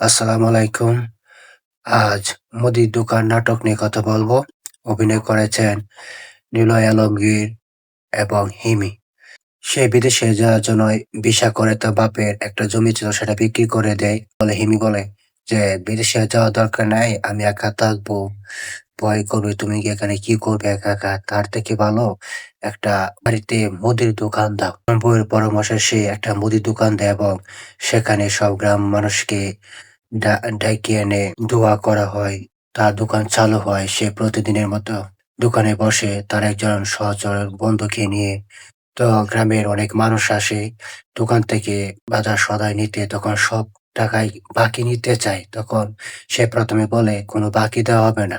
আসসালামু আলাইকুম। আজ মুদির দোকান নাটক নিয়ে কথা বলব। অভিনয় করেছেন নিলয় আলমগীর এবং হিমি। সে বিদেশে যাওয়ার জন্য বিশা করে তার বাপের একটা জমি ছিল, সেটা বিক্রি করে দেয়। বলে হিমি বলে যে, বিদেশে যাওয়া দরকার নাই, আমি একা থাকব। ভয় করবে, তুমি কি এখানে কি করবে একা একা তার থেকে ভালো একটা বাড়িতে মুদির দোকান দাও। বউয়ের পরামর্শ সে একটা মুদির দোকান দেয় এবং সেখানে সব গ্রাম মানুষকে ডা ডাইকে এনে দোয়া করা হয়। তার দোকান চালু হয়। সে প্রতিদিনের মতো দোকানে বসে তার একজন সহচর বন্ধুকে নিয়ে। তো গ্রামের অনেক মানুষ আসে দোকান থেকে বাজার সদায় নিতে, তখন সব টাকাই বাকি নিতে চায়। তখন সে প্রথমে বলে, কোনো বাকি দেওয়া হবে না।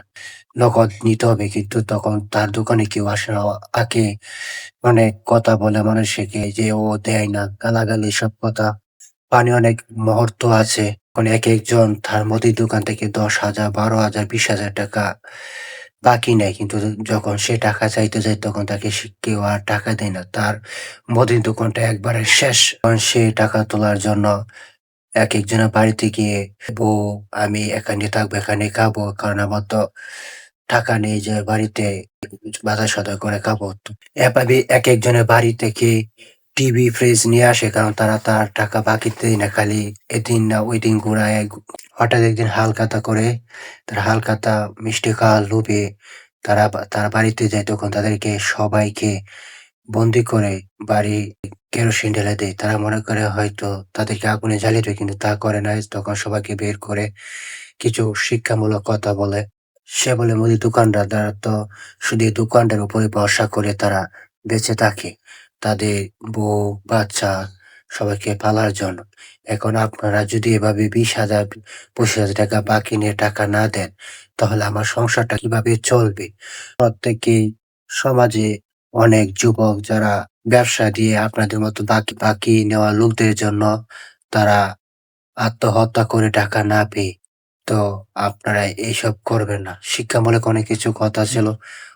নগদ নিতে হবে কিন্তু তখন তার দোকানে কেউ আসে না। অনেক কথা বলে মানুষকে যে, ও দেয় না গালাগালি সব কথা। পানি অনেক মুহূর্ত আছে। মানে এক একজন তার মুদির দোকান থেকে দশ হাজার, বারো হাজার, বিশ হাজার টাকা বাকি নেয় কিন্তু যখন সে টাকা চাইতে যায়, তখন তাকে কেউ আর টাকা দেয় না তার মুদির দোকানটা একবারে শেষ সে টাকা তোলার জন্য এক একজনের বাড়িতে গিয়ে বউ, আমি এখানে থাকব, এখানে খাব, কারণ আমার তো টাকা নেই যে বাড়িতে, বাজার সদাই করে খাব। এভাবে এক একজনের বাড়ি থেকে টিভি, ফ্রিজ নিয়ে আসে, কারণ তারা তার টাকা বাকি দেয় না, খালি এদিন না ওই দিন ঘুরায়। হঠাৎ একদিন হালখাতা করে, তারা হালখাতা মিষ্টি খাওয়ার লোভে তারা তার বাড়িতে যায়, তখন তাদেরকে সবাইকে বন্দি করে বাড়ি কেরোসিন ঢেলে দেয়। তারা মনে করে হয়তো তাদেরকে আগুনে জ্বালিয়ে দেয়, কিন্তু তা করে না। তখন সবাইকে বের করে কিছু শিক্ষামূলক কথা বলে। সে বলে, মুদি দোকানদার, তারা তো শুধু দোকানটার উপরে ভরসা করে তারা বেঁচে থাকে। তাদের বউ, বাচ্চা সবাইকে পালার জন্য। এখন আপনারা যদি এভাবে বিশ হাজার, পঁচিশ হাজার টাকা বাকি নিয়ে টাকা না দেন, তাহলে আমার সংসারটা কীভাবে চলবে? প্রত্যেকেই সমাজে অনেক যুবক যারা ব্যবসা দিয়ে আপনাদের মতো বাকি বাকি নেওয়া লোকদের জন্য তারা আত্মহত্যা করে টাকা না পেয়ে তো আপনারা এইসব করবেন না। শিক্ষামূলক অনেক কিছু কথা ছিল।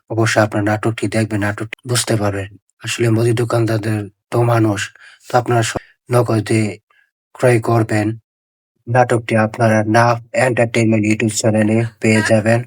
অবশ্যই আপনার নাটকটি দেখবেন নাটক বুঝতে পারবেন। আসলে মুদি দোকানদারদের তো মানুষ, তো আপনারা নগদে ক্রয় করবেন। নাটকটি আপনারা না এন্টারটেইনমেন্ট ইউটিউব চ্যানেলে পেয়ে যাবেন।